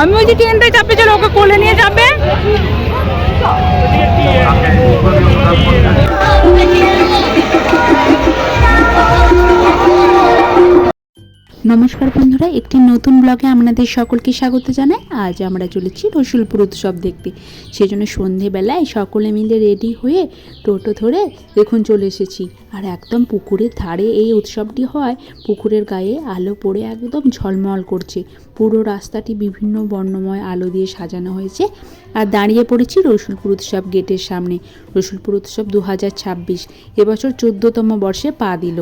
আমি বলছি ট্রেনটায় চাপে চলো ওকে কোলে নিয়ে যাবে? নমস্কার বন্ধুরা, একটি নতুন ব্লগে আপনাদের সকলকে স্বাগত জানাই। আজ আমরা চলেছি রসুলপুর উৎসব দেখতে। সেজন্য সন্ধেবেলায় সকলে মিলে রেডি হয়ে টোটো ধরে দেখুন চলে এসেছি। আর একদম পুকুরের ধারে এই উৎসবটি হয়, পুকুরের গায়ে আলো পড়ে একদম ঝলমল করছে। পুরো রাস্তাটি বিভিন্ন বর্ণময় আলো দিয়ে সাজানো হয়েছে। আর দাঁড়িয়ে পড়েছি রসুলপুর উৎসব গেটের সামনে। রসুলপুর উৎসব দু হাজার ছাব্বিশ এবছর চোদ্দতম বর্ষে পা দিল।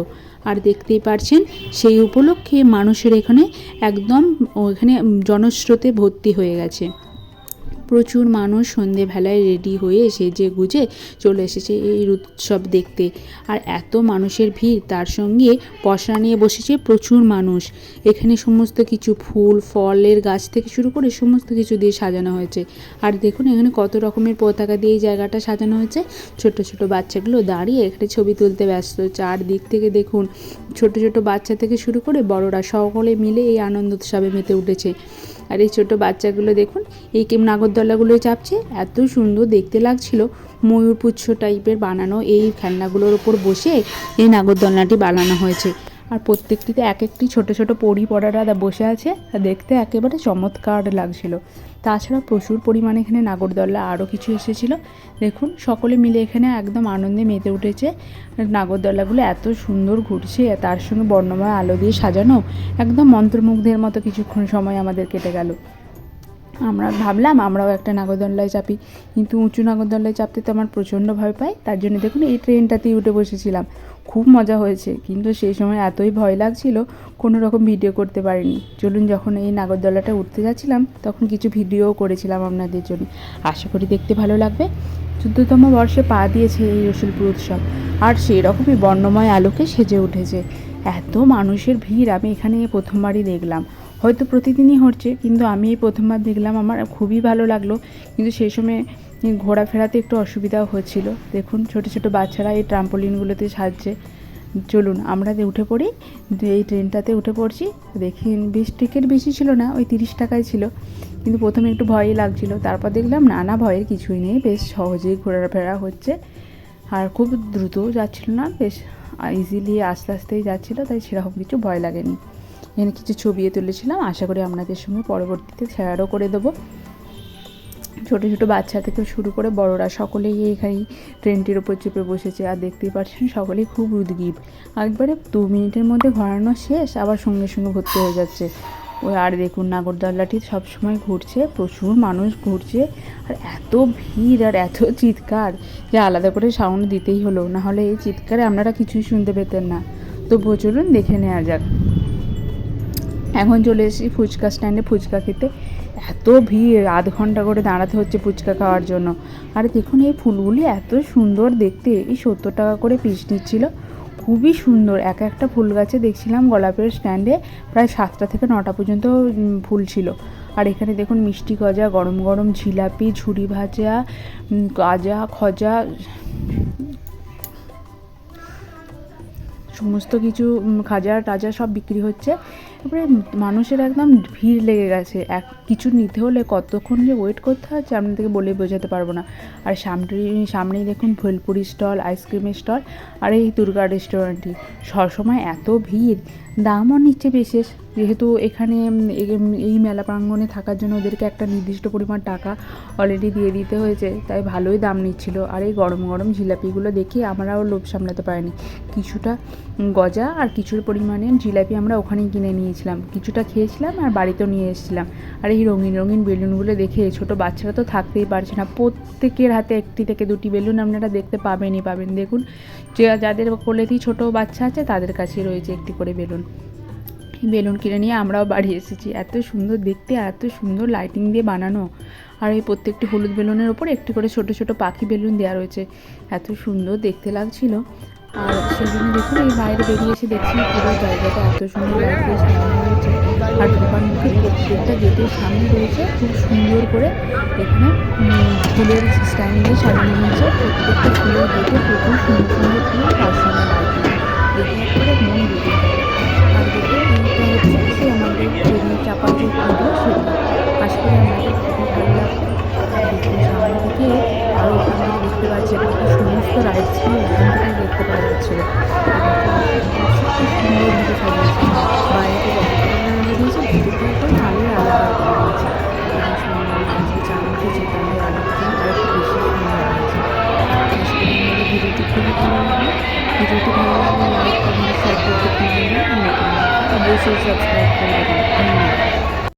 আর দেখতেই পারছেন, সেই উপলক্ষে মানুষের এখানে একদম এখানে জনস্রোতে ভর্তি হয়ে গেছে। প্রচুর মানুষ সন্ধেবেলায় রেডি হয়ে সেজে গুজে চলে এসেছে এই উৎসব দেখতে। আর এত মানুষের ভিড়, তার সঙ্গে পসরা নিয়ে বসেছে প্রচুর মানুষ। এখানে সমস্ত কিছু ফুল, ফলের গাছ থেকে শুরু করে সমস্ত কিছু দিয়ে সাজানো হয়েছে। আর দেখুন, এখানে কত রকমের পতাকা দিয়ে এই জায়গাটা সাজানো হয়েছে। ছোট ছোট বাচ্চাগুলো দাঁড়িয়ে এখানে ছবি তুলতে ব্যস্ত। চারদিক থেকে দেখুন, ছোট ছোট বাচ্চা থেকে শুরু করে বড়রা সকলে মিলে এই আনন্দ উৎসবে মেতে উঠেছে। আর এই ছোট বাচ্চাগুলো দেখুন, এই কেম নাগরদোলাগুলো চাপছে, এত সুন্দর দেখতে লাগছিল। ময়ূরপুচ্ছ টাইপের বানানো এই খেলনাগুলোর ওপর বসে এই নাগরদলনাটি বানানো হয়েছে। আর প্রত্যেকটিতে এক একটি ছোট ছোট পরি পড়ারা বসে আছে দেখতে একেবারে চমৎকার লাগছিল। তাছাড়া প্রচুর পরিমাণে এখানে নাগরদোল্লা আরও কিছু এসেছিল। দেখুন, সকলে মিলে এখানে একদম আনন্দে মেতে উঠেছে। নাগরদোল্লাগুলো এত সুন্দর ঘুরছে, তার সঙ্গে বর্ণময় আলো দিয়ে সাজানো, একদম মন্ত্রমুগ্ধের মতো কিছুক্ষণ সময় আমাদের কেটে গেল। আমরা ভাবলাম আমরাও একটা নাগরদোল্লায় চাপি। কিন্তু উঁচু নাগরদোল্লায় চাপতে তো আমার প্রচণ্ড ভয় পাই তার জন্য দেখুন এই ট্রেনটাতেই উঠে বসেছিলাম। খুব মজা হয়েছে, কিন্তু সেই সময় এতই ভয় লাগছিল, কোনো রকম ভিডিও করতে পারিনি। চলুন যখন এই নাগরদোলাটা উঠতে যাচ্ছিলাম, তখন কিছু ভিডিও করেছিলাম আপনাদের জন্য। আশা করি দেখতে ভালো লাগবে। চোদ্দতম বর্ষে পা দিয়েছে এই রসুলপুর উৎসব। আর সেই রকমই বর্ণময় আলোকে সেজে উঠেছে। এত মানুষের ভিড়, আমি এখানে প্রথমবারই দেখলাম। হয়তো প্রতিদিনই হচ্ছে, কিন্তু আমি এই প্রথমবার দেখলাম আমার খুবই ভালো লাগল। কিন্তু সেই সময় ঘোরাফেরাতে একটু অসুবিধাও হচ্ছিল। দেখুন, ছোট ছোট বাচ্চারা এই ট্রাম্পোলিনগুলোতে সাজছে। চলুন, আমরা উঠে পড়ি এই ট্রেনটাতে উঠে পড়ছি, দেখি, বেশ টিকিট বেশি ছিল না, ওই তিরিশ টাকায় ছিল। কিন্তু প্রথমে একটু ভয়ই লাগছিল। তারপর দেখলাম না না ভয়ের কিছুই নেই, বেশ সহজেই ঘোরাফেরা হচ্ছে। আর খুব দ্রুত যাচ্ছিল না, বেশ ইজিলি আস্তে আস্তেই যাচ্ছিল, তাই সেরকম কিছু ভয় লাগেনি। এখানে কিছু ছবিও তুলেছিলাম। আশা করি আপনাদের সঙ্গে পরবর্তীতে শেয়ারও করে দেবো। ছোট, ছোটো বাচ্চা থেকে শুরু করে বড়রা সকলেই এখানে ট্রেনটির ওপর চেপে বসেছে। আর দেখতেই পাচ্ছেন সকলেই খুব উদ্গীব। একবারে দু মিনিটের মধ্যে ঘোরানো শেষ, আবার সঙ্গে সঙ্গে ভর্তি হয়ে যাচ্ছে। ওই আর দেখুন, নাগরদোল্লাটি সবসময় ঘুরছে, প্রচুর মানুষ ঘুরছে, আর এত ভিড় আর এত চিৎকার যে আলাদা করে সাউন্ড দিতেই হলো। না হলে এই চিৎকারে আপনারা কিছুই শুনতে পেতেন না। তো চলুন দেখে নেওয়া যাক। এখন চলে এসেছি ফুচকা স্ট্যান্ডে ফুচকা খেতে। এত ভিড়, আধ ঘণ্টা করে দাঁড়াতে হচ্ছে ফুচকা খাওয়ার জন্য। আর দেখুন এই ফুলগুলি এত সুন্দর দেখতে। এই সত্তর টাকা করে পিস নিচ্ছিল। খুবই সুন্দর। এক একটা ফুল গাছে দেখছিলাম গোলাপের স্ট্যান্ডে প্রায় সাতটা থেকে নটা পর্যন্ত ফুল ছিল। আর এখানে দেখুন মিষ্টি গজা, গরম গরম জিলাপি ঝুড়ি ভাজা গাজা, খজা, সমস্ত কিছু খাজা টাজা সব বিক্রি হচ্ছে। তারপরে মানুষের একদম ভিড় লেগে গেছে। এক, কিছু নিতে হলে কতক্ষণ যে ওয়েট করতে হচ্ছে আপনাদেরকে বলে বোঝাতে পারব না। আর সামনেই সামনেই দেখুন ভেলপুরি স্টল আইসক্রিমের স্টল আর এই দুর্গা রেস্টুরেন্টটি সবসময় এত ভিড়। দামও নিচ্ছে বিশেষ। যেহেতু এখানে এই- মেলা প্রাঙ্গণে থাকার জন্য ওদেরকে একটা নির্দিষ্ট পরিমাণ টাকা অলরেডি দিয়ে দিতে হয়েছে। তাই ভালোই দাম নিচ্ছিল। আর এই গরম গরম জিলাপিগুলো দেখে আমরাও লোভ সামলাতে পারিনি। কিছুটা গজা আর কিছুর পরিমাণে জিলাপি আমরা ওখানেই কিনে নিয়েছিলাম, কিছুটা খেয়েছিলাম আর বাড়িতেও নিয়ে এসেছিলাম। আর এই রঙিন রঙিন বেলুনগুলো দেখে ছোট বাচ্চারা তো থাকতেই পারছে না। প্রত্যেকের হাতে একটি থেকে দুটি বেলুন আপনারা দেখতে পাবেনই পাবেন। দেখুন, যে যাদের কোলেতেই ছোট বাচ্চা আছে, তাদের কাছেই রয়েছে একটি করে বেলুন। বেলুন কিনে নিয়ে আমরাও বাড়ি এসেছি। এত সুন্দর দেখতে, এত সুন্দর লাইটিং দিয়ে বানানো। আর এই প্রত্যেকটি হলুদ বেলুনের ওপর একটি করে ছোট ছোট পাখি বেলুন দেওয়া রয়েছে। এত সুন্দর দেখতে লাগছিল। আর সেই জন্য দেখুন এই বাইরে বেরিয়ে এসে দেখছি পুরো জায়গাটা এত সুন্দর লাইট সামনে হয়েছে আর দোকান মুখে প্রত্যেকটা গেটের সামনে রয়েছে, খুব সুন্দর করে এখানে ফুলের স্ট্যান্ড সাজানো হয়েছে, প্রত্যেকটা ফুলের গেটে প্রচুর সুন্দর সুন্দর ফুল তার সঙ্গে দেখে মন জুড়ে Associates Work Building.